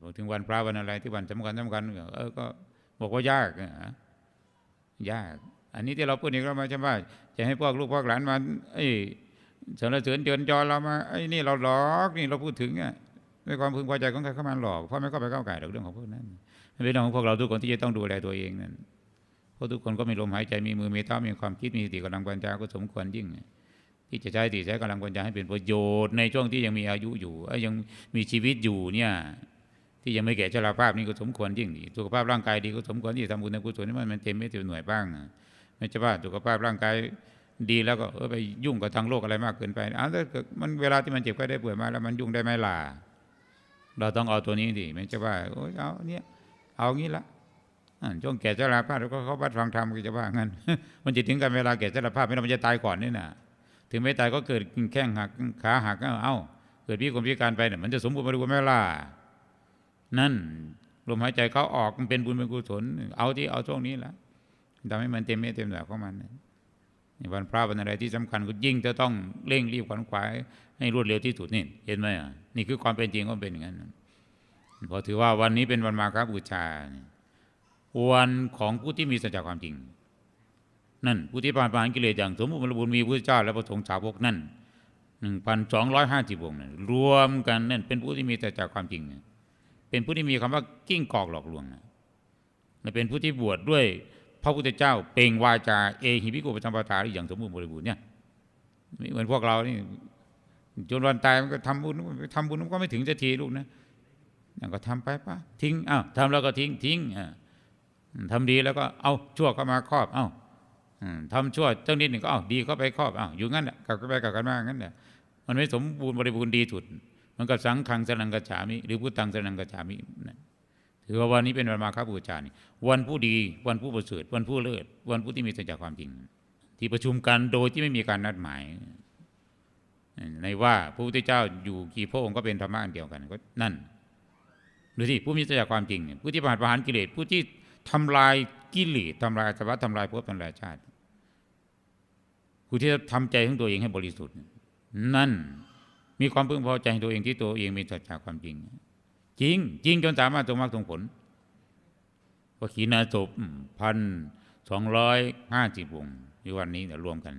พอถึงวันพระวันอะไรที่วันสำคัญสำคัญเออก็บอกว่ายากยาก อันนี้ที่เราพูดนี่ก็มาใช่ว่าจะให้พวกลูกพวกหลานมาไอ้สรรเสริญเตือนจอเรามาไอ้นี่เราหลอกนี่เราพูดถึงอะด้วยความพึงพอใจของใครเข้ามาหลอกเพราะไม่เข้าไปก้าวไก่เรื่องของพวกนั้นเป็นเรื่องของพวกเราทุกคนที่จะต้องดูแลตัวเองนั่นเพราะทุกคนก็มีลมหายใจมีมือมีเท้ามีความคิดมีสติกำลังปัญญาก็สมควรยิ่งที่จะใช้สติใช้กำลังปัญญาให้เป็นประโยชน์ในช่วงที่ยังมีอายุอยู่ยังมีชีวิตอยู่เนี่ย ที่ยังไม่แก่ชราภาพนี่ก็สมควรยิ่งดีสุขภาพร่างกายดีก็สมควรที่จะทำบุญทำกุศลให้มันมันเต็มไม่เต็มหน่วยบ้างอะไม่ใช่ว่าสุขภาพร่างกายดีแล้วก็เออไปยุ่งกับทางโลกอะไรมากเกินไปอ้าวถ้าเกิดมันเวลาที่มันเจ็บไข้ได้ป่วยมาแล้วมันยุ่งได้ไหมล่ะเราต้องเอาตัวนี้ดิไม่ใช่ว่าโอ้ยเอาเนี่ยเอางี้ละช่วงแก่ชราภาพแล้วก็เขาบัดฟังธรรมก็จะว่างั้น มันจะถึงกันเวลาแก่ชราภาพไม่ต้องมันจะตายก่อนนี่น่ะ ถึงไม่ตายก็เกิดแข้งหักขาหักเอ้าเกิดพิกลพิการไปเนี่ยมันจะสมบูรณ์บริบูไหม่ล่ะ นั่นลมหายใจเขาออกมันเป็นบุญเป็นกุศล เอาที่เอาช่วงนี้ละทำให้มันเต็มเม็ดเต็มหน่วยของมันนี่วันพระวันอะไรที่สำคัญก็ยิ่งจะต้องเร่งรีบขวนขวายให้รวดเร็วที่สุดนี่เห็นไหมอะนี่คือความเป็นจริงก็เป็นอย่างนั้นพอถือว่าวันนี้เป็นวันมาฆบูชาวันของผู้ที่มีสัจจะความจริง นั่นผู้ที่ผ่านผ่านกิเลสอย่างสมบูรณ์บริบูรณ์มีพระเจ้าและพระสงฆ์สาวกนั่นหนึ่งพันสองร้อยห้าสิบวงนั่นรวมกันนั่นเป็นผู้ที่มีแต่จากความจริงนะ เป็นผู้ที่มีคำว่ากิ้งกอกหลอกลวงนะและเป็นผู้ที่บวชดด้วยพระพุทธเจ้าเป่งวาจาเอหิพิโกปสัมปทาอย่างสมบูรณ์บริบูรณ์เนี่ยไม่เหมือนพวกเรานี่จนวันตายมันก็ทำบุญทำบุญมันก็ไม่ถึงจะทีลูกนะนั่นก็ทำไปปะทิ้งอ้าวทำแล้วก็ทิ้งทิ้งอ่าทำดีแล้วก็เอาชั่วเข้ามาครอบ เอ้าอืมทำชั่วเจ้านิดหนึ่งก็เอ้าดีก็ไปครอบอ้าวอยู่งั้นแหละกลับไปกลับกันมางั้นแหละมันไม่สมบูรณ์บริบูรณ์ดีสุด มันก็สังขังสนังกัจฉามิหรือพุทธังสนังกัจฉามินั่นถือว่าวันนี้เป็นวันมาฆบูชานี่วันผู้ดีวันผู้ประเสริฐวันผู้เลิศวันผู้ที่มีสัจจความจริง ที่ประชุมกันโดยที่ไม่มีการนัดหมาย ในว่าพระพุทธเจ้าอยู่กี่พระองค์ก็เป็นธรรมะอันเดียวกันก็นั่นดูสิผู้มีสัจจความจริง ผู้ที่ผ่านประหารกิเลสผู้ที่ทำลายกิเลสทำลายอาสวะทำลายภพทำลายชาติผู้ที่ทำใจของตัวเองให้บริสุทธิ์ นั่น มีความพึงพอใจในตัวเองที่ตัวเองมีสัจจะความจริง จริง จริงจนสามารถตรงมรรคตรงผลพระขีณาสพพันสองร้อยห้าสิบวงในวันนี้เนี่ยรวมกัน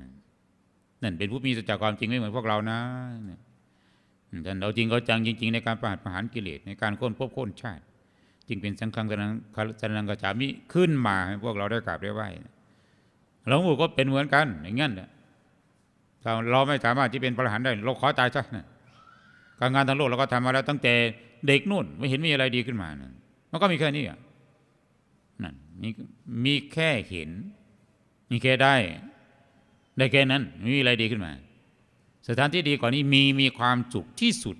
นั่นเป็นผู้มีสัจจะความจริงไม่เหมือนพวกเรานะท่านเราจริงเขาจังจริง ๆ ในการประหารประหารกิเลสในการโค้นพบค้นชาติ จึงเป็นสังฆังสนังสนังกระฉามิขึ้นมาให้พวกเราได้กราบได้ไหว้หลวงปู่ก็เป็นเหมือนกันอย่างนั้นแหละ ถ้าเราไม่สามารถที่เป็นพระอรหันต์ได้เราขอตายซะนะการงานทางโลกเราก็ทำมาแล้วตั้งแต่เด็กนู่นไม่เห็นมีอะไรดีขึ้นมานั่นมันก็มีแค่นี้อะนั่นมีมีแค่เห็น มีแค่ได้ ได้แค่นั้นไม่มีอะไรดีขึ้นมา สถานที่ดีกว่านี้มีมีความสุขที่สุด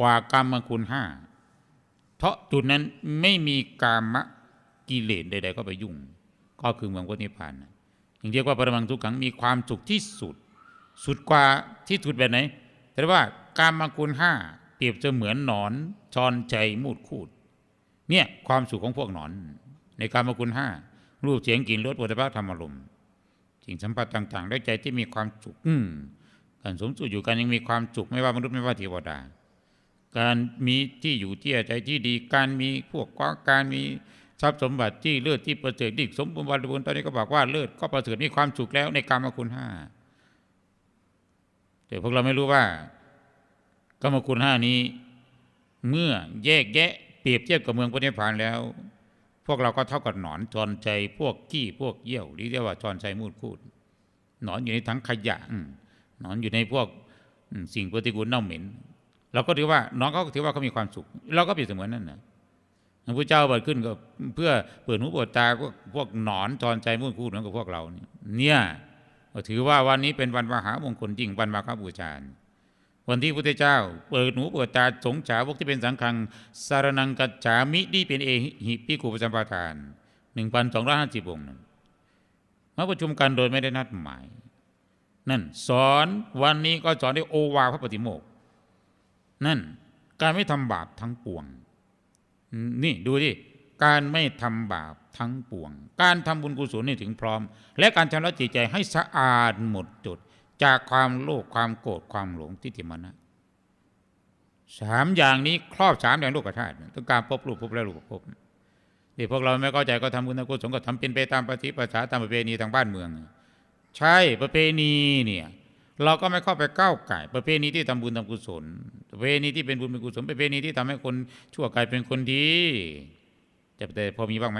กว่ากรรมคุณห้าเพราะจุดนั้นไม่มีกามกิเลสใดๆก็ไปยุ่ง ก็คือเมืองพุทธิพานอย่างเรียกว่าปรมังทุกขังมีความสุขที่สุด สุดกว่าที่สุดแบบไหนแต่ว่าการมคุณห้าเปรียบจะเหมือนหนอนชอนใจมูดคูด เนี่ยความสุขของพวกหนอน ในการมคุณห้ารูปเสียงกลิ่นรสปุถุภะธรรมอารมณ์สิ่งสัมผัสต่างๆด้วยใจที่มีความสุขอืการสมสู่อยู่กันยังมีความสุขไม่ว่ามนุษย์ไม่ว่าเทวดา การมีที่อยู่ที่อาศัยที่ดี การมีพวกก้การมีทรัพย์สมบัติที่เลิศที่ประเสริฐที่สมบูรณ์บริบูรณ์ตอนนี้ก็บอกว่าเลิศก็ประเสริฐมีความสุขแล้วในกรรมคุณห้า แต่พวกเราไม่รู้ว่ากรรมคุณห้านี้ เมื่อแยกแยะ เปรียบเทียบกับเมืองพระนิพพานแล้ว พวกเราก็เท่ากับหนอนจอนใจพวกขี้พวกเยี่ยวหรือเรียกว่าจอนใจมูดคูดหนอนอยู่ในทั้งขยะหนอนอยู่ในพวกสิ่งปฏิกูลเน่าเหม็นเราก็ถือว่าน้องเขาถือว่าเขามีความสุข เราก็เปรียบเสมือนนั่นนะพระพุทธเจ้าเปิดขึ้นก็เพื่อเปิดหูเปิดตาพวกพวกหนอนจอนใจมุ่งคูดเหมือนกับพวกเราเนี่ย ถือว่าวันนี้เป็นวันมหามงคลจริงวันมาฆบูชาวันที่พระพุทธเจ้า เปิดหนูเปิดตาสงฉาวกที่เป็นสังฆังสารนังกัจฉามิที่เป็นเอหิพิกุปสัมปทานหนึ่งพันสองร้อยห้าสิบองค์นั้นมาประชุมกันโดยไม่ได้นัดหมาย นั่นสอนวันนี้ก็สอนด้วยโอวาพระปฏิโมกข์นั่นการไม่ทำบาปทั้งปวง นี่ดูดิ การไม่ทำบาปทั้งปวง การทำบุญกุศลนี่ถึงพร้อม และการชำระจิตใจให้สะอาดหมดจด จากความโลภความโกรธความหลงทิฏฐิมานะสามอย่างนี้ครอบสามอย่างโลกธาตุต้องการพบรูปพบแล้วรูปพบที่พวกเราไม่เข้าใจก็ทำบุญทำกุศลก็ทำเป็นไปตามปฏิปทาตามประเพณีทางบ้านเมือง ใช่ประเพณีเนี่ยเราก็ไม่เข้าไปก้าวไก่ประเพณีที่ทำบุญทำกุศล ประเพณีที่เป็นบุญเป็นกุศลประเพณีที่ทำให้คนชั่วกลายเป็นคนดี แต่พอมีบ้างไหม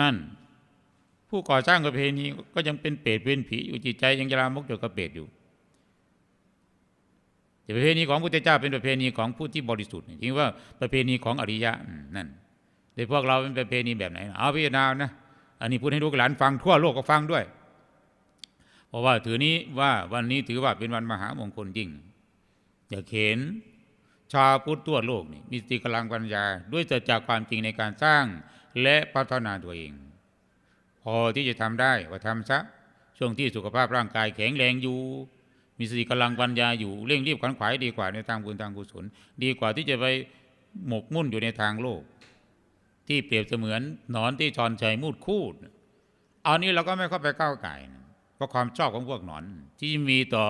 นั่น ผู้ก่อสร้างประเพณีก็ยังเป็นเปรตเป็นผีอยู่จิตใจยังจะลามกอยู่กับเปรตอยู่แต่ประเพณีของพุทธเจ้าเป็นประเพณีของผู้ที่บริสุทธิ์จริงว่าประเพณีของอริยะนั่นแต่พวกเราเป็นประเพณีแบบไหน เอาพิจารณานะอันนี้พูดให้ลูกหลานฟังทั่วโลกก็ฟังด้วย เพราะว่าถือนี้ว่าวันนี้ถือว่าเป็นวันมหามงคลยิ่งอย่าเข็น ชาวพุทธทั่วโลกนี่มีสติกำลังปัญญา ด้วยเกิดจากความจริงในการสร้างและพัฒนาตัวเอง พอที่จะทำได้ว่าทำซะช่วงที่สุขภาพร่างกายแข็งแรงอยู่ มีสติกำลังปัญญาอยู่เร่งรีบขวนขวายดีกว่าในทางบุญทางกุศลดีกว่าที่จะไปหมกมุ่นอยู่ในทางโลก ที่เปรียบเสมือนหนอนที่ชอนชัยมูดคูดเอานี้เราก็ไม่เข้าไปก้าวไก่เพราะความชอบของพวกหนอนที่มีต่อ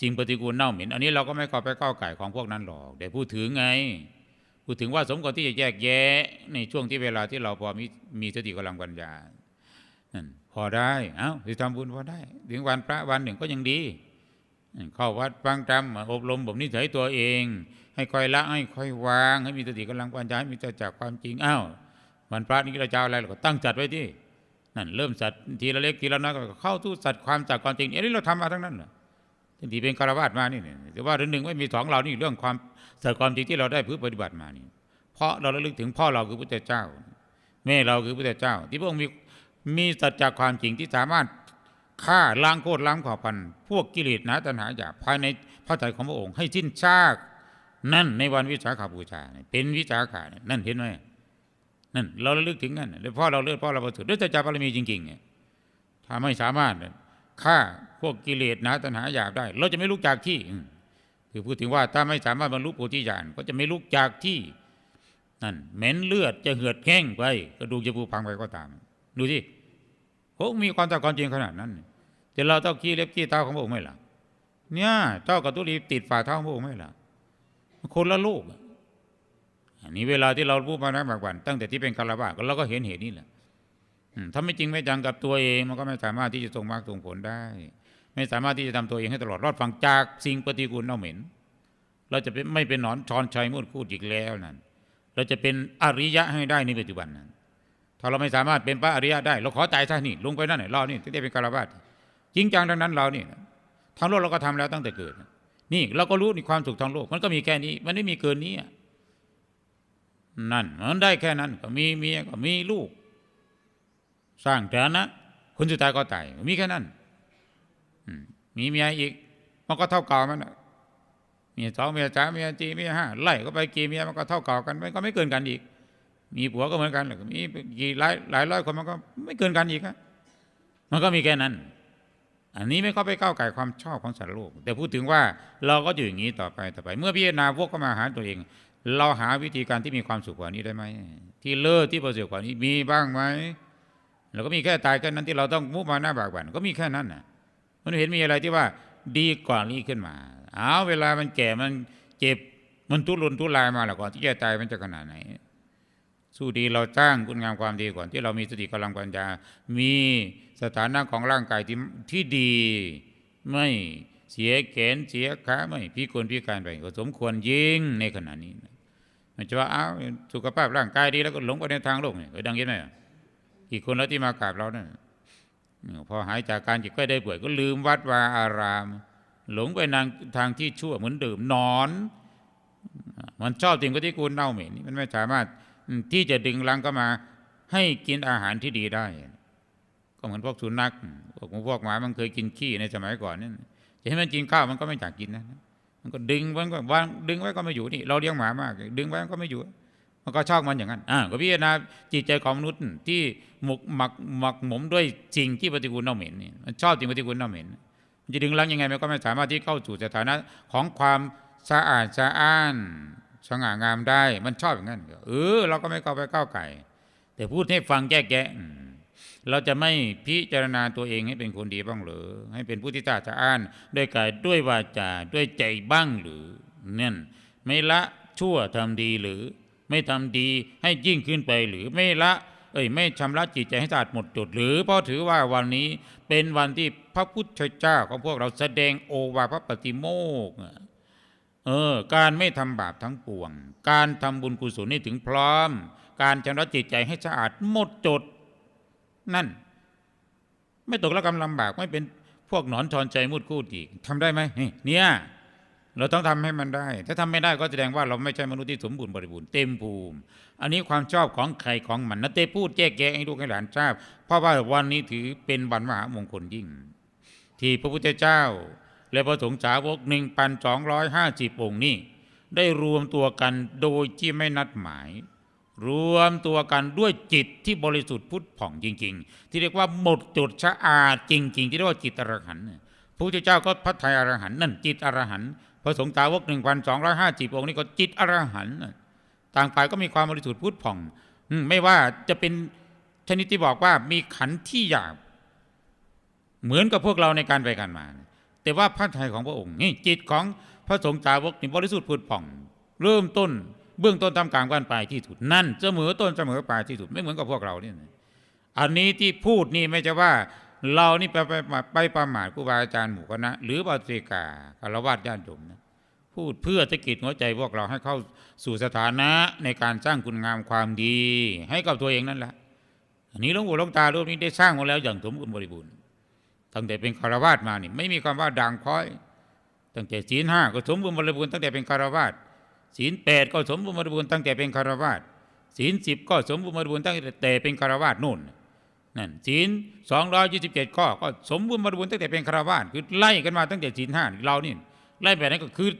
สิ่งปฏิกูลเน่าเหม็น อันนี้เราก็ไม่เข้าไปก้าวไก่ของพวกนั้นหรอกแต่พูดถึงไง พูดถึงว่าสมควรที่จะแยกแยะในช่วงที่เวลาที่เราพอมีมีสติกำลังปัญญานั่นพอได้ เอ้าที่ทำบุญพอได้ ถึงวันพระวันหนึ่งก็ยังดี เข้าวัดฟังธรรมอบรมบ่มนิสัยตัวเอง ให้ค่อยละให้ค่อยวาง ให้มีสติกำลังปัญญาให้มีจากความจริงอ้าววันพระนี้เราจะเอาอะไรเราก็ตั้งจัดไว้ที่นั่นเริ่มจัดทีละเล็กทีละน้อยก็เข้าทุกสัตว์ความจากความจริงอันนี้เราทำมาทั้งนั้นเหรอ ที่เป็นคารวะมานี่เนี่ยแต่ว่าเรื่องหนึ่งไม่มีสองเรานี่เรื่องความสัตว์ความจริงที่เราได้พื้นปฏิบัติมานี่ เพราะเราระลึกถึงพ่อเราคือพระเจ้า แม่เราคือพระเจ้า ที่พระองค์มีมีสัจจความจริงที่สามารถฆ่าล้างโคตรล้างเผ่าพันธุ์พวกกิเลสนาตัณหาหยาบภายในพระทัยของพระองค์ให้สิ้นซากนั่นในวันวิสาขาบูชาเป็นวิสาขาเนี่ยนั่นเห็นไหมนั่นเราระลึกถึงนั่นแล้วพ่อเราเลือดพ่อเราประเสริฐด้วยสัจจบารมีจริงๆเนี่ยถ้าไม่สามารถฆ่า พวกกิเลสนาตัณหาหยาบได้ เราจะไม่ลุกจากที่คือพูดถึงว่าถ้าไม่สามารถบรรลุโพธิญาณก็จะไม่ลุกจากที่นั่นเหม็นเลือดจะเหือดแห้งไปกระดูกจะผุพังไปก็ตาม ดูสิพระมีความต่อความจริงขนาดนั้นจะเราต้องขี้เล็บขี้เท้าของพระองค์ไหมล่ะเนี่ยเจ้ากับตุลีติดฝ่าเท้าของพระองค์ไหมล่ะคนละโลกอันนี้เวลาที่เราพูดมานักบากวันตั้งแต่ที่เป็นคารวะก็เราก็เห็นเหตุนี้แหละถ้าไม่จริงไม่จังกับตัวเองมันก็ไม่สามารถที่จะส่งมากส่งผลได้ ไม่สามารถที่จะทำตัวเองให้ตลอดรอดฟังจากสิ่งปฏิกูลเน่าเหม็น เราจะเป็นไม่เป็นหนอนชอนชัยมุดคูดอีกแล้วนั่นเราจะเป็นอริยะให้ได้ในปัจจุบันนั้น ถ้าเราไม่สามารถเป็นพระอริยะได้ เราขอตายซะนี่ลงไปนั่นหนเรานี่ถึงได้เป็นคารวะจริงจังดังนั้นเรานี่ทางโลกเราก็ทำแล้วตั้งแต่เกิด นี่เราก็รู้ในความสุขทางโลก มันก็มีแค่นี้ มันไม่มีเกินนี้นั่นมันได้แค่นั้นก็มีเมียก็มีลูก สร้างฐานะคนสุดท้ายก็ตายมีแค่นั้น มีเมียอีก มันก็เท่าเก่ามันเมียสองเมียสามเมียสี่เมียห้าไล่ก็ไปกี่เมียมันก็เท่าเก่ากันมันก็ไม่เกินกันอีก มีผัวก็เหมือนกันแหละมีกี่หลายหลายร้อยคนมันก็ไม่เกินกันอีกอะมันก็มีแค่นั้น อันนี้ไม่เข้าไปก้าวไก่ความชอบของสัตว์โลก แต่พูดถึงว่าเราก็อยู่อย่างนี้ต่อไปต่อไป เมื่อพิจารณาวกเขามาหาตัวเอง เราหาวิธีการที่มีความสุขกว่านี้ได้ไหมที่เลิศที่ประเสริฐกว่านี้มีบ้างไหมเราก็มีแค่ตายแค่นั้นที่เราต้องมุ่งมาหน้าบากบันก็มีแค่นั้นน่ะ มันเห็นมีอะไรที่ว่า ดีกว่านี้ขึ้นมาเอาเวลามันแก่มันเจ็บมันทุรนทุรายมาแล้วก่อนที่จะตายมันจะขนาดไหน สู้ดีเราสร้างคุณงามความดีก่อนที่เรามีสติกำลังปัญญา มีสถานะของร่างกายที่ที่ดี ไม่เสียแขนเสียขาไม่พิกลพิการไปก็สมควรยิ่งในขณะนี้มันจะว่าอ้าวสุขภาพร่างกายดีแล้วก็หลงไปในทางโลกเนี่ยดังยินไหมกี่คนแล้วที่มากราบเราเนี่ย พอหายจากการเจ็บไข้ได้ป่วยก็ลืมวัดวาอาราม หลงไปนางทางที่ชั่วเหมือนเดิมนอน มันชอบสิ่งที่กูเน่าเหม็นมันไม่สามารถที่จะดึงลังก็มา ให้กินอาหารที่ดีได้ ก็เหมือนพวกสุนัขพวกพวกหมามันเคยกินขี้ในสมัยก่อนนี่จะให้มันกินข้าวมันก็ไม่อยากกินนะมันก็ดึงไว้ก็วางดึงไว้ก็ไม่อยู่นี่ เราเลี้ยงหมามาก ดึงไว้ก็ไม่อยู่ มันก็ชอบมันอย่างนั้นอ่าก็พิจารณาจิตใจของมนุษย์ที่หมกหมักหมักหมมด้วยสิ่งที่ปฏิกูลเน่าเหม็นนี่มันชอบสิ่งปฏิกูลเน่าเหม็นจะดึงลังยังไงมันก็ไม่สามารถที่เข้าสู่สถานะของความสะอาดสะอ้านสง่างามได้ มันชอบอย่างนั้นเออเราก็ไม่เข้าไปก้าวไก่ แต่พูดให้ฟังแก้แกะเราจะไม่พิจารณาตัวเองให้เป็นคนดีบ้างหรือ ให้เป็นผู้ที่ตาสะอ้าน ด้วยกายด้วยวาจาด้วยใจบ้างหรือเนี่ยไม่ละชั่วทำดีหรือ ไม่ทำดีให้ยิ่งขึ้นไปหรือไม่ละ เอ้ยไม่ชำระจิตใจให้สะอาดหมดจดหรือเพราะถือว่าวันนี้เป็นวันที่พระพุทธเจ้าของพวกเราแสดงโอวาทปฏิโมกข์เออการไม่ทำบาปทั้งปวง การทำบุญกุศลให้ถึงพร้อม การชำระจิตใจให้สะอาดหมดจด นั่น ไม่ตกระกำลำบากไม่เป็นพวกหนอนชอนใจมุดคูดอีกทำได้ไหมนี่เนี่ย เราต้องทำให้มันได้ ถ้าทำไม่ได้ก็แสดงว่าเราไม่ใช่มนุษย์ที่สมบูรณ์บริบูรณ์เต็มภูมิ อันนี้ความชอบของใครของมันนะเต้พูดแจ้แกะให้ลูกให้หลานทราบ เพราะว่าวันนี้ถือเป็นวันมหามงคลยิ่ง ที่พระพุทธเจ้า และพระสงฆ์สาวกหนึ่งพันสองร้อยห้าสิบองค์นี้ได้รวมตัวกันโดยที่ไม่นัดหมาย รวมตัวกันด้วยจิตที่บริสุทธิ์พุทธผ่องจริง ๆ ที่เรียกว่าหมดจดชะอาดจริง ๆ ที่เรียกว่าจิตอรหันต์พระพุทธเจ้าก็พัทยอรหันต์นั่นจิตอรหันต์ พระสงฆ์สาวกหนึ่งพันสองร้อยห้าสิบองค์นี้ก็จิตอรหันต์น่ะต่างฝ่ายก็มีความบริสุทธิ์พุทธผ่องไม่ว่าจะเป็นชนิดที่บอกว่ามีขันธ์ที่หยาบเหมือนกับพวกเราในการไปกันมา แต่ว่าพระทัยของพระองค์นี่จิตของพระสงฆ์สาวกนี่บริสุทธิ์ผุดผ่อง เริ่มต้นเบื้องต้นทำกลางกานปลายที่สุดนั่นเสมอต้นเสมอปลายที่สุดไม่เหมือนกับพวกเราเนี่ยอันนี้ที่พูดนี่ไม่ใช่ว่า เรานี่ไปไปไปประมาทครูบาอาจารย์หมู่คณะหรือปาติกาคารวะญาติโยมนะพูดเพื่อจะกิจหัวใจพวกเราให้เข้าสู่สถานะในการสร้างคุณงามความดี ให้กับตัวเองนั่นแหละอันนี้หลวงปู่หลวงตารูปนี้ได้สร้างมาแล้วอย่างสมบูรณ์บริบูรณ์ตั้งแต่เป็นคารวาสมานี่ไม่มีคำว่าด่างพร้อย ตั้งแต่ศีลห้าก็สมบูรณ์บริบูรณ์ตั้งแต่เป็นคารวาสศีลแปดก็สมบูรณ์บริบูรณ์ตั้งแต่เป็นคารวาสศีลสิบก็สมบูรณ์บริบูรณ์ตั้งแต่เป็นคารวาสนู่น นั่นศีลสองร้อยยี่สิบเจ็ดข้อก็สมบูรณ์บริบูรณ์ตั้งแต่เป็นคารวาสคือไล่กันมาตั้งแต่ศีลห้าเรานี่ไล่แบบนั้นก็คือ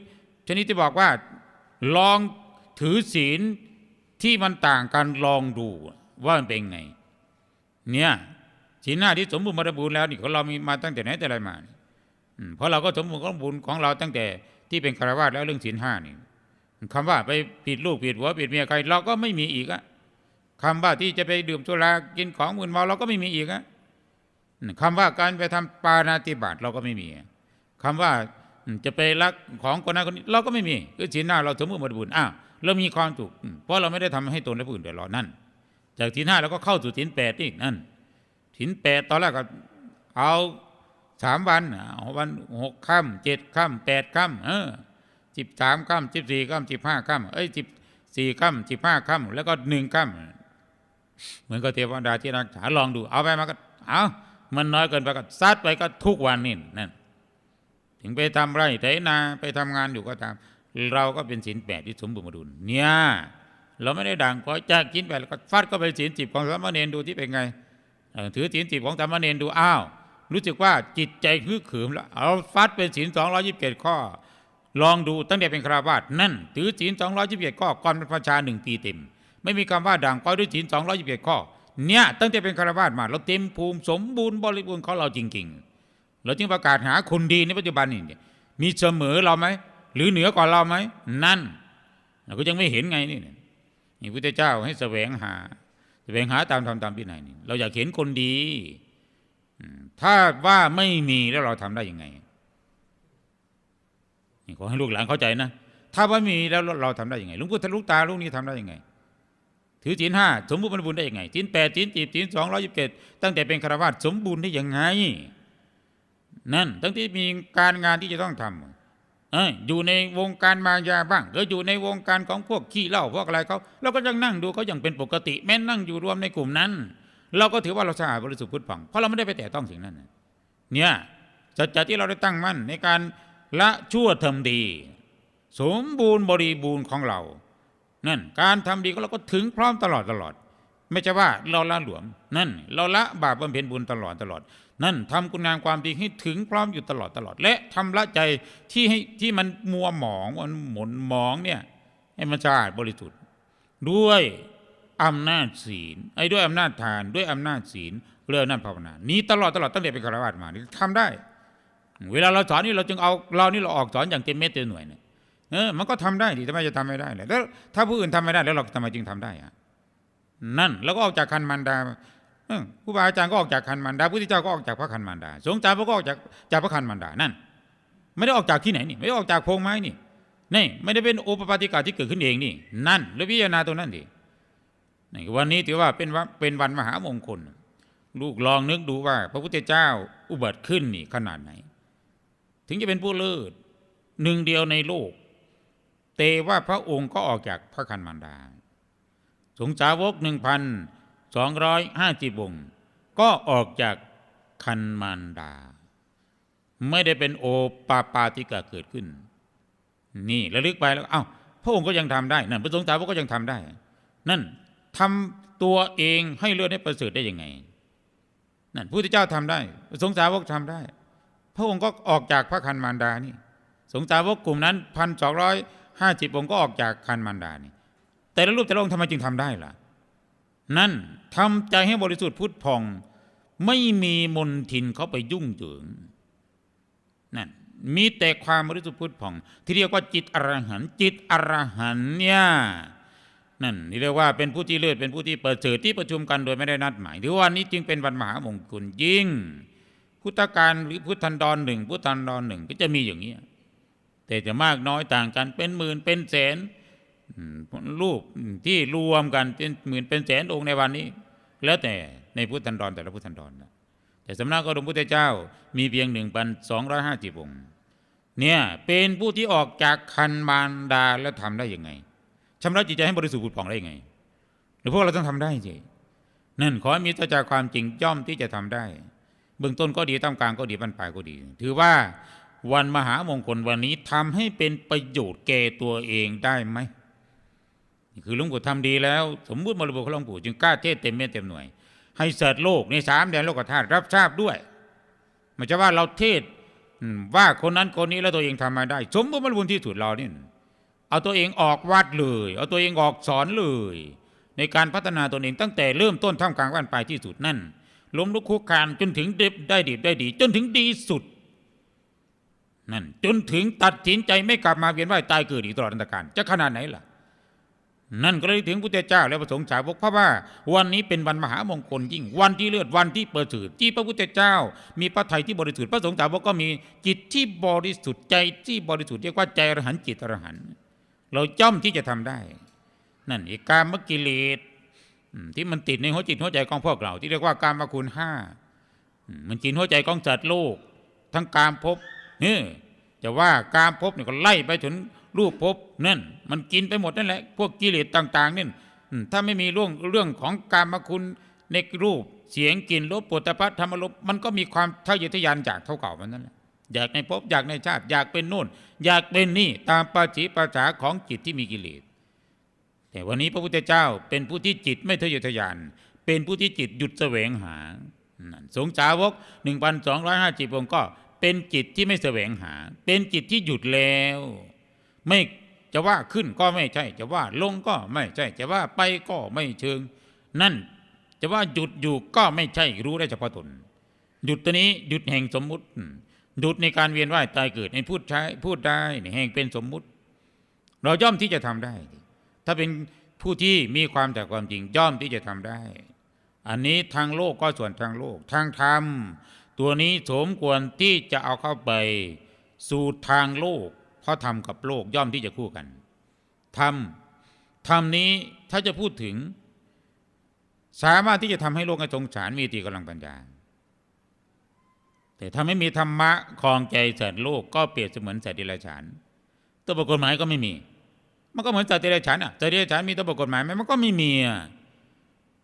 ชนิดที่บอกว่าลองถือศีลที่มันต่างกันลองดูว่ามันเป็นไง เนี่ยศีลห้าที่สมบูรณ์บริบูรณ์แล้วนี่ของเรามีมาตั้งแต่ไหนแต่ไรมาเพราะเราก็สมบูรณ์ของบุญของเราตั้งแต่ที่เป็นคารวะแล้วเรื่องศีลห้านี่คำว่าไปผิดลูกผิดหัวผิดเมียใครเราก็ไม่มีอีกอะ คำว่าที่จะไปดื่มสุรากินของมึนเมาเราก็ไม่มีอีกอะคำว่าการไปทำปานาติบาตเราก็ไม่มีคำว่าจะไปรักของคนนั้นคนนี้เราก็ไม่มีคือศีลห้าเราสมบูรณ์บริบูรณ์อ้าวเรามีความสุขอืมเพราะเราไม่ได้ทำให้ตนและผู้อื่นเดือดร้อนนั่น จากศีลห้าเราก็เข้าสู่ศีลแปดนี่นั่นถินแปดตอนแรกก็เอาสามวันวันหกค่ำเจ็ดค่ำแปดค่ำเออสิบสามค่ำสิบสี่ค่ำสิบห้าค่ำเอ้ยสิบสี่ค่ำสิบห้าค่ำแล้วก็หนึ่งค่ำ เหมือนกับเทวดาที่รักษาลองดู เอาไปมาก็เอามันน้อยเกินไปก็ซัดไปก็ทุกวันนี่นั่นถึงไปทำไร่ไถนาไปทำงานอยู่ก็ตาม เราก็เป็นศีลแปดที่สมบูรณ์บริบูรณ์เนี่ยเราไม่ได้ด่างพร้อจากศีลแปดแล้วก็ฟัดก็ไปศีลสิบของสามเณรดูที่เป็นไงถือศีลสิบของธรรมเนรดูอ้าวรู้สึกว่าจิตใจคือขืมแล้วเอาฟัดเป็นศีลสองร้อยี่สิบเจ็ดข้อ ลองดูตั้งแต่เป็นคราวาสนั่น ถือศีลสองร้อยี่สิบเจ็ดข้อก่อนเป็นประชาหนึ่งปีเต็ม ไม่มีคำว่าด่างพร้อยด้วยศีลสองร้อยี่สิบเจ็ดข้อ เนี่ยตั้งแต่เป็นคารวาสมาเราเต็มภูมิสมบูรณ์บริบูรณ์ของเราจริง ๆ เราจึงประกาศหาคนดีในปัจจุบันนี่มีเสมอเราไหมหรือเหนือกว่าเราไหมนั่นเราก็ยังไม่เห็นไงนี่นี่พุทธเจ้าให้แสวงหา แสวงหาตามธรรมตามพินัยนี่เราอยากเห็นคนดีถ้าว่าไม่มีแล้วเราทำได้ยังไงนี่ขอให้ลูกหลานเข้าใจนะถ้าว่ามีแล้วเราทำได้ยังไงลุงพุทธลูกตาลูกนี้ทำได้ยังไง ถือศีลห้าสมบูรณ์บริบูรณ์ได้ยังไงศีลแปดศีลจีบศีลสองร้อยยี่สิบเจ็ดตั้งแต่เป็นคารวาสสมบูรณ์ได้ยังไง นั่นตั้งที่มีการงานที่จะต้องทำเอ้ยอยู่ในวงการมายาบ้างก็ออยู่ในวงการของพวกขี้เหล้าพวกอะไรเขาเราก็ยังนั่งดูเขาอย่างเป็นปกติ แม้นั่งอยู่รวมในกลุ่มนั้น เราก็ถือว่าเราสะอาดบริสุทธิ์พุทธผ่องเพราะเราไม่ได้ไปแตะต้องสิ่งนั้นเนี่ยจัดจที่เราได้ตั้งมั่นในการละชั่วทำดี สมบูรณ์บริบูรณ์ของเรา นั่น การทำดีของเราก็ถึงพร้อมตลอดตลอด ไม่ใช่ว่าเราละหลวม นั่น เราละบาปบำเพ็ญบุญตลอดตลอด นั่นทำคุณงามความดีให้ถึงพร้อมอยู่ตลอดตลอด และทำละใจที่ให้ที่มันมัวหมองมันหมุนหมองเนี่ยให้มันสะอาดบริสุทธิ์ด้วยอำนาจศีลไอ้ด้วยอำนาจทานด้วยอำนาจศีลเรื่องนั้นภาวนานี้ตลอดตลอดตั้งแต่เป็นคารวะมานี่ทำได้ เวลาเราสอนนี่เราจึงเอาเรานี่เราออกสอนอย่างเต็มเม็ดเต็มหน่วยเนี่ย เออ มันก็ทำได้ดิทำไมจะทำไม่ได้เลยแล้วถ้าผู้อื่นทำไม่ได้แล้วเราทำไมจึงทำได้อะนั่นแล้วก็ออกจากคันมันดาเออครูบาอาจารย์ก็ออกจากคันมันดาพุทธเจ้าก็ออกจากพระคันมันดา สงฆ์จารย์ก็ออกจากจากพระคันมันดานั่น ไม่ได้ออกจากที่ไหนนี่ ไม่ได้ออกจากโพรงไม้นี่นี่ไม่ได้เป็นโอปปาติกาที่เกิดขึ้นเองนี่ นั่นแล้วพิจารณาตรงนั้นดินี่วันนี้ถือว่าเป็นวันเป็นวันมหามงคล ลูกลองนึกดูว่า พระพุทธเจ้าอุบัติขึ้นนี่ขนาดไหน ถึงจะเป็นผู้เลิศหนึ่งเดียวในโลก เตว่าพระองค์ก็ออกจากพระคันมารดา สงสาวกหนึ่งพันสองร้อยห้าสิบวงศ์ก็ออกจากคันมารดา ไม่ได้เป็นโอปาปาติกาเกิดขึ้น นี่ระลึกไปแล้วเอ้าพระองค์ก็ยังทำได้นั่นพระสงฆ์สาวกก็ยังทำได้ นั่นทำตัวเองให้เลือดให้ประเสริฐได้ยังไงนั่นพระพุทธเจ้าทำได้พระสงฆ์สาวกทำได้ พระองค์ก็ออกจากพระคันมารดานี่ สงฆ์สาวกกลุ่มนั้นพันสองร้อย ห้าสิบองค์ก็ออกจากคันมารดานี่ แต่ละรูปแต่ละองค์ทำไมจึงทำได้ล่ะ นั่นทำใจให้บริสุทธิ์พุทธพอง ไม่มีมนทินเขาไปยุ่งเหยิงนั่นมีแต่ความบริสุทธิ์พุทธผ่อง ที่เรียกว่าจิตอรหันจิตอรหันเนี่ยนั่นนี่เรียกว่าเป็นผู้ที่เลิศเป็นผู้ที่เประเสริฐที่ประชุมกันโดยไม่ได้นัดหมายถือว่าวันนี้จึงเป็นวันมหามงคลยิ่ง พุทธการหรือพุทธันดรหนึ่งพุทธันดรหนึ่งก็จะมีอย่างนี้ แต่จะมากน้อยต่างกันเป็นหมื่นเป็นแสนรูปที่รวมกันเป็นหมื่นเป็นแสนองค์ในวันนี้ แล้วแต่ในพุทธันดรแต่ละพุทธันดรนะแต่สำนักของพระพุทธเจ้ามีเพียงหนึ่งพันสองร้อยห้าสิบองค์เนี่ยเป็นผู้ที่ออกจากคันมารดาแล้วทำได้ยังไงชำระจิตใจให้บริสุทธิ์ผุดผ่องได้ยังไงหรือพวกเราต้องทำได้สินั่นขอมีตัจากความจริงย่อมที่จะทำได้ เบื้องต้นก็ดีตามกลางก็ดีบรรปลายก็ดี ถือว่า วันมหามงคลวันนี้ทำให้เป็นประโยชน์แก่ตัวเองได้ไหมคือหลวงปู่ทำดีแล้ว สมมุติมรดกของหลวงปู่จึงกล้าเทศเต็มเม็ดเต็มหน่วย ให้เสิร์ชโลกในสามแดนโลกธาตุรับทราบด้วยไมันจะว่าเราเทศอืมว่าคนนั้นคนนี้แล้วตัวเองทำมาได้ สมบูรณ์บริบูรณ์ที่สุดเราเนี่ยเอาตัวเองออกวัดเลย เอาตัวเองออกสอนเลย ในการพัฒนาตนเองตั้งแต่เริ่มต้นท่ามกลางวันปลายที่สุดนั่นล้มลุกคุกคานจนถึงได้ดีได้ดี จนถึงดีสุด นั่นจนถึงตัดสินใจไม่กลับมาเวียนว่ายตายเกิดอีกตลอดอันตรการจะขนาดไหนล่ะ นั่นก็เลยถึงพุทธเจ้าและพระสงฆ์สาวกเพราะว่า วันนี้เป็นวันมหามงคลยิ่งวันที่เลือดวันที่เปิดสื่อที่พระพุทธเจ้า มีพระไทยที่บริสุทธิ์พระสงฆ์สาวกก็มีจิตที่บริสุทธิ์ใจที่บริสุทธิ์เรียกว่าใจอรหันจิตอรหันเราจ้อมที่จะทำได้ นั่นอีกการมกิเลสที่มันติดในหัวจิตหัวใจของพวกเราที่เรียกว่าการมาคุณห้ามันกินหัวใจของสัตว์โลก ทั้งการพเนี่จะว่าการภพเนี่ยก็ไล่ไปถึงรูปภพนั่น มันกินไปหมดนั่นแหละ พวกกิเลสต่าง ๆนี่ถ้าไม่มีเรื่องเรื่องของการมคุณในรูปเสียงกลิ่นรสปุถะพัทธรรมรสมันก็มีความเทะเยอทะยานจากเท่าเก่ามันนั่นแหละอยากในภพอยากในชาติอยากเป็นนู่น อยากเป็นนี่ตามปาจิปาษาของจิตที่มีกิเลสแต่วันนี้พระพุทธเจ้าเป็นผู้ที่จิตไม่ทะเยอทะยาน เป็นผู้ที่จิตหยุดแสวงหานั่นสงฆ์สาวก 1,250องค์ก็ เป็นจิตที่ไม่แสวงหา เป็นจิตที่หยุดแล้ว ไม่จะว่าขึ้นก็ไม่ใช่ จะว่าลงก็ไม่ใช่ จะว่าไปก็ไม่เชิง นั่นจะว่าหยุดอยู่ก็ไม่ใช่รู้ได้เฉพาะตน หยุดตัวนี้หยุดแห่งสมมุติ หยุดในการเวียนว่ายตายเกิดในพูดใช้พูดได้แห่งเป็นสมมุติ เราย่อมที่จะทำได้ ถ้าเป็นผู้ที่มีความแต่ความจริงย่อมที่จะทำได้ อันนี้ทางโลกก็ส่วนทางโลก ทางธรรม ตัวนี้สมควรที่จะเอาเข้าไป สู่ทางโลก เพราะธรรมกับโลกย่อมที่จะคู่กันธรรมธรรมนี้ถ้าจะพูดถึง สามารถที่จะทำให้โลกให้สงสารมีตีกำลังปัญญาแต่ถ้าไม่มีธรรมะคลองใจสัตว์โลกก็เปรียบเสมือนสัตว์เดรัจฉานตัวบทกฎหมายก็ไม่มี มันก็เหมือนสัตว์เดรัจฉานอะสัตว์เดรัจฉานมีตัวบทกฎหมายไหมมันก็ไม่มีอะ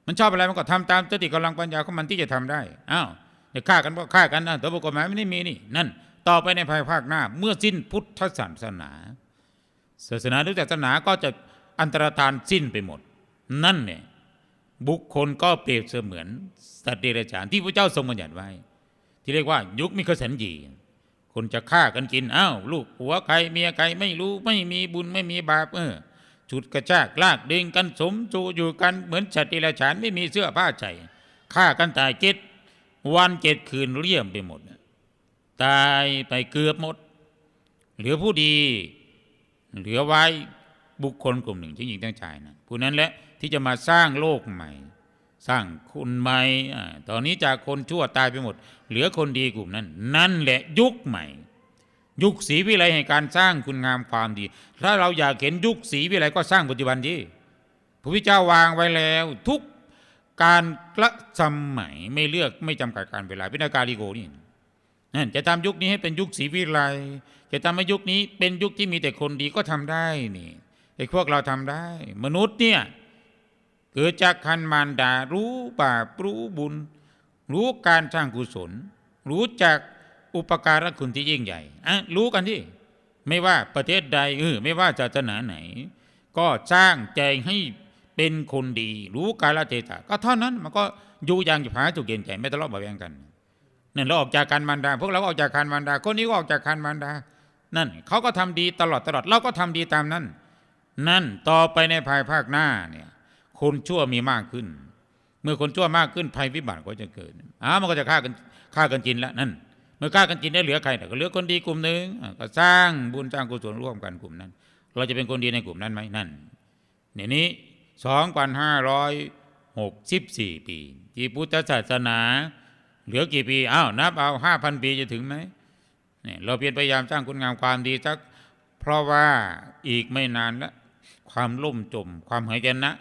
มันชอบอะไรมันก็ทำตามสติกำลังปัญญาของมันที่จะทำได้อ้าว จะฆ่ากันก็ฆ่ากันนะแตัวบทกฎหมายไม่ได้มีนี่ นั่น ต่อไปในภายภาคหน้า เมื่อสิ้นพุทธศาสนา ศาสนาหรือศาสนาก็จะอันตรธานสิ้นไปหมด นั่นเนี่ยบุคคลก็เปรียบเสมือนสัตว์เดรัจฉานที่พระเจ้าทรงบัญญัติไว้ ที่เรียกว่ายุคมิคสันยีคนจะฆ่ากันกินอ้าวลูกผัวใครเมียใครไม่รู้ไม่มีบุญไม่มีบาปเออฉุดกระชากลากดึงกันสมจูอยู่กันเหมือนสัตว์เดรัจฉานไม่มีเสื้อผ้าใส่ฆ่ากันตายเจ็ด วันเจ็ดคืนเลี่ยมไปหมด ตายไปเกือบหมด เหลือผู้ดี เหลือไว้บุคคลกลุ่มหนึ่งที่หญิงทั้งชายนะผู้นั้นแหละที่จะมาสร้างโลกใหม่ สร้างคุณใหม่ตอนนี้จากคนชั่วตายไปหมด เหลือคนดีกลุ่มนั้น นั่นแหละยุคใหม่ ยุคศรีวิไลแห่งการสร้างคุณงามความดี ถ้าเราอยากเห็นยุคศรีวิไลก็สร้างปัจจุบันดีพระพุทธเจ้าวางไว้แล้วทุก การละสมัยไม่เลือกไม่จำกัดการเวลาพินาการิโกนี่นั่นจะทำยุคนี้ให้เป็นยุคศรีวิไลจะทำให้ยุคนี้เป็นยุคที่มีแต่คนดีก็ทำได้นี่ไอ้พวกเราทำได้ มนุษย์เนี่ยเกิดจากคันมารดารู้บาปรู้บุญ รู้การสร้างกุศล รู้จักอุปการะคุณที่ยิ่งใหญ่อะรู้กันที่ไม่ว่าประเทศใดเออไม่ว่าศาสนาไหน ก็สร้างใจให้ เป็นคนดี รู้กาลเทศะก็เท่านั้นมันก็อยู่อย่างผาสุกเย็นใจไม่ทะเลาะเบาแวงกันนั่นเราออกจากการมารดาพวกเราก็ออกจากการมารดาคนนี้ก็ออกจากการมารดา นั่นเขาก็ทำดีตลอดตลอดเราก็ทำดีตามนั้น นั่นต่อไปในภายภาคหน้าเนี่ยคนชั่วมีมากขึ้น เมื่อคนชั่วมากขึ้นภัยวิบัติก็จะเกิดอ้ามันก็จะฆ่ากันฆ่ากันกินแล้วนั่นเมื่อฆ่ากันกินได้เหลือใครก็เหลือคนดีกลุ่มหนึ่งก็สร้างบุญสร้างกุศลร่วมกันกลุ่มนั้น เราจะเป็นคนดีในกลุ่มนั้นไหมนั่นในนี้สองพัน ห้าร้อยหกสิบสี่ปี ที่พุทธศาสนา เหลือกี่ปีอ้าวนับเอาห้าพันปีจะถึงไหมเนี่ยเราเพียรพยายามสร้างคุณงามความดีสักเพราะว่าอีกไม่นานแล้วความล่มจม ความหายนะ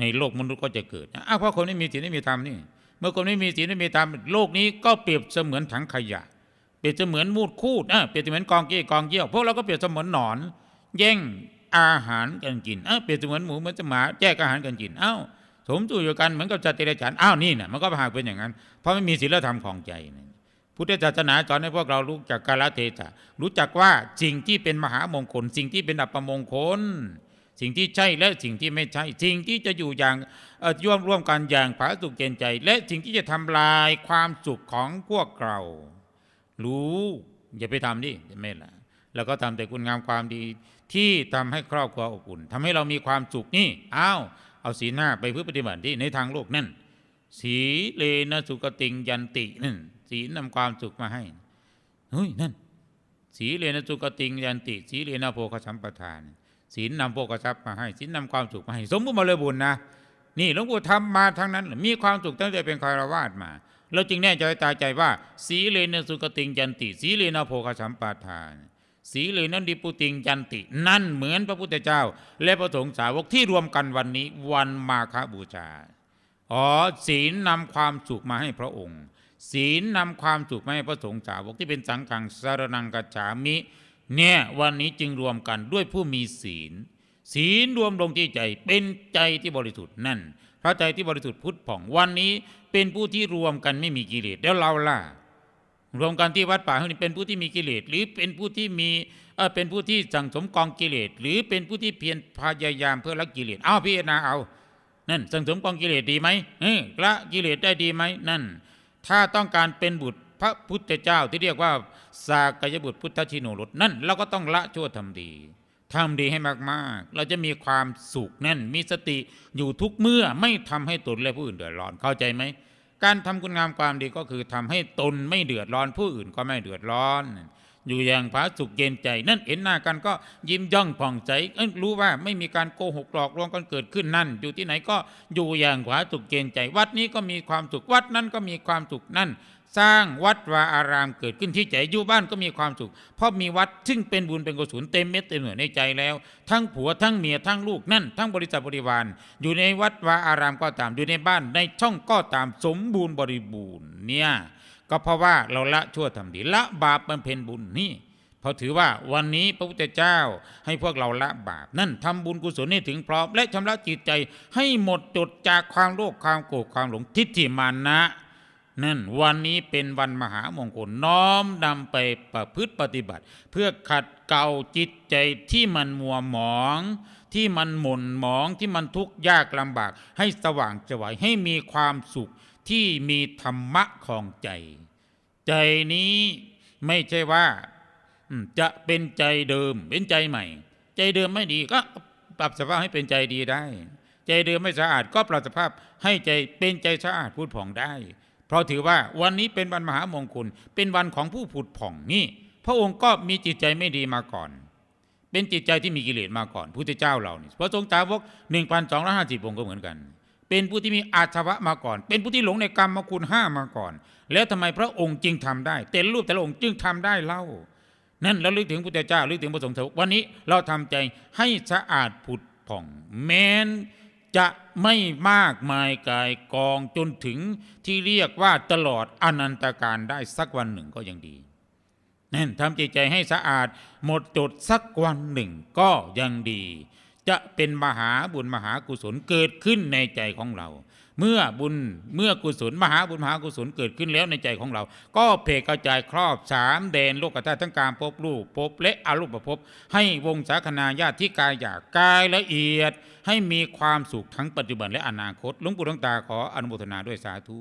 ในโลกมนุษย์ก็จะเกิดนะอ้าวเพราะคนไม่มีศีลไม่มีธรรมนี่ เมื่อคนไม่มีศีลไม่มีธรรมโลกนี้ก็เปรียบเสมือนถังขยะ เปรียบเสมือนมูดคูดอะเปรียบเสมือนกองเกี้ยกองเยี่ยวพวกเราก็เปรียบเสมือนหนอน แย่ง อาหารกันกินอะเปรียบเสมือนหมูเหมือนหมาแยกอาหารกันกินอ้าวสมสู่อยู่กันเหมือนกับจัตติเดรัจฉานอ้าวนี่นะมันก็หากเป็นอย่างนั้น เพราะไม่มีศีลธรรมของใจนะพุทธศาสนาสอนให้พวกเรารู้จักกาลเทศะรู้จักว่าสิ่งที่เป็นมหามงคล สิ่งที่เป็นอัปมงคล สิ่งที่ใช่และสิ่งที่ไม่ใช่สิ่งที่จะอยู่อย่างเอ่อร่วมร่วมกันอย่างผาสุกเกณฑ์ใจ และสิ่งที่จะทำลายความสุขของพวกเรา รู้อย่าไปทำดิจะไม่ละแล้วก็ทำแต่คุณงามความดี ที่ทำให้ครอบครัวอบอุ่นทำให้เรามีความสุขนี่อ้าวเอาสีหน้าไปเพื่อปฏิบัติที่ในทางโลกนั่นสีเลนะสุกติงยันตินั่นสีนำความสุขมาให้เฮ้ยนั่นสีเลนะสุกติงยันติ สีเลนะโภคสัมปทานศีลนำโภคทรัพย์มาให้ศีลนำความสุขมาให้ สมบูรณ์มาเลยบุญนะนี่หลวงปู่ทำมาทั้งนั้น มีความสุขตั้งแต่เป็นคารวาสมา เราจึงแน่ใจตายใจว่า สีเลนะสุกติงยันติ สีเลนะโภคสัมปทาน สีเลนะดิปุติงยันติ นั่นเหมือนพระพุทธเจ้า และพระสงฆ์สาวกที่รวมกันวันนี้วันมาฆบูชาอ๋อศีลนำความสุขมาให้พระองค์ ศีลนำความสุขมาให้พระสงฆ์สาวกที่เป็นสังฆังสารนังกัจฉามิ เนี่ยวันนี้จึงรวมกันด้วยผู้มีศีล ศีลรวมลงที่ใจเป็นใจที่บริสุทธิ์นั่น พระใจที่บริสุทธิ์พุทธผ่องวันนี้เป็นผู้ที่รวมกันไม่มีกิเลสแล้วเราล่ะ รวมกันที่วัดป่าแห่งนี้เป็นผู้ที่มีกิเลสหรือเป็นผู้ที่มีเออเป็นผู้ที่สั่งสมกองกิเลสหรือเป็นผู้ที่เพียรพยายามเพื่อละกิเลสเอาพิจารณาเอา นั่นสั่งสมกองกิเลสดีไหมเออละกิเลสได้ดีไหมนั่น ถ้าต้องการเป็นบุตรพระพุทธเจ้าที่เรียกว่าสากยบุตรพุทธชิโนรสนั่นเราก็ต้องละชั่วทำดีทำดีให้มากๆ เราจะมีความสุขนั่นมีสติอยู่ทุกเมื่อไม่ทำให้ตนและผู้อื่นเดือดร้อนเข้าใจไหม การทำคุณงามความดีก็คือทำให้ตนไม่เดือดร้อนผู้อื่นก็ไม่เดือดร้อน อยู่อย่างผาสุกเย็นใจ นั่นเห็นหน้ากันก็ยิ้มย่องผ่องใจรู้ว่าไม่มีการโกหกหลอกลวงกันเกิดขึ้นนั่น อยู่ที่ไหนก็อยู่อย่างผาสุกเย็นใจ วัดนี้ก็มีความสุขวัดนั้นก็มีความสุขนั่น สร้างวัดวาอารามเกิดขึ้นที่ใจอยู่บ้านก็มีความสุข เพราะมีวัดซึ่งเป็นบุญเป็นกุศลเต็มเม็ดเต็มหน่วยในใจแล้ว ทั้งผัวทั้งเมียทั้งลูกนั่น ทั้งบริษัทบริวารอยู่ในวัดวาอารามก็ตามอยู่ในบ้านในช่องก็ตามสมบูรณ์บริบูรณ์เนี่ยก็เพราะว่าเราละชั่วทำดีละบาปบำเพ็ญบุญนี่เพราะถือว่าวันนี้พระพุทธเจ้าให้พวกเราละบาป นั่นทำบุญกุศลให้ถึงพร้อมและชำระจิตใจให้หมดจดจากความโลภความโกรธความหลงทิฏฐิมานะ นั่นวันนี้เป็นวันมหามงคลน้อมนำไปประพฤติปฏิบัติ เพื่อขัดเกลาจิตใจที่มันมัวหมอง ที่มันหม่นหมองที่มันทุกข์ยากลำบาก ให้สว่างไสวายให้มีความสุขที่มีธรรมะของใจ ใจนี้ไม่ใช่ว่าจะเป็นใจเดิมเป็นใจใหม่ ใจเดิมไม่ดีก็ปรับสภาพให้เป็นใจดีได้ ใจเดิมไม่สะอาดก็ปรับสภาพให้ใจเป็นใจสะอาดพูดผ่องได้ เพราะถือว่าวันนี้เป็นวันมหามงคลเป็นวันของผู้ผุดผ่องนี่ พระองค์ก็มีจิตใจไม่ดีมาก่อน เป็นจิตใจที่มีกิเลสมาก่อนพุทธเจ้าเรานี่พระทรงสาวกหนึ่งพันสองร้อยห้าสิบองค์ก็เหมือนกัน เป็นผู้ที่มีอาชวะมาก่อน เป็นผู้ที่หลงในกรรมมาคุณห้ามาก่อน แล้วทำไมพระองค์จึงทำได้ แต่ละรูปแต่ละองค์จึงทำได้เล่านั่นเราลึกถึงพุทธเจ้าลึกถึงพระสงฆ์วันนี้เราทำใจให้สะอาดผุดผ่องแม้น จะไม่มากมายกายกองจนถึงที่เรียกว่าตลอดอนันตการได้สักวันหนึ่งก็ยังดีนั่นทำจิตใจให้สะอาด หมดจดสักวันหนึ่งก็ยังดี จะเป็นมหาบุญมหากุศลเกิดขึ้นในใจของเรา เมื่อบุญเมื่อกุศลมหาบุญมหากุศลเกิดขึ้นแล้วในใจของเรา ก็เพกกระจายครอบสามแดนโลกธาตุทั้งการพบรูปพบและอรูปภพให้วงสาคณาญาติที่กายหยากกายละเอียด ให้มีความสุขทั้งปัจจุบันและอนาคตหลวงปู่หลวงตาขออนุโมทนาด้วยสาธุ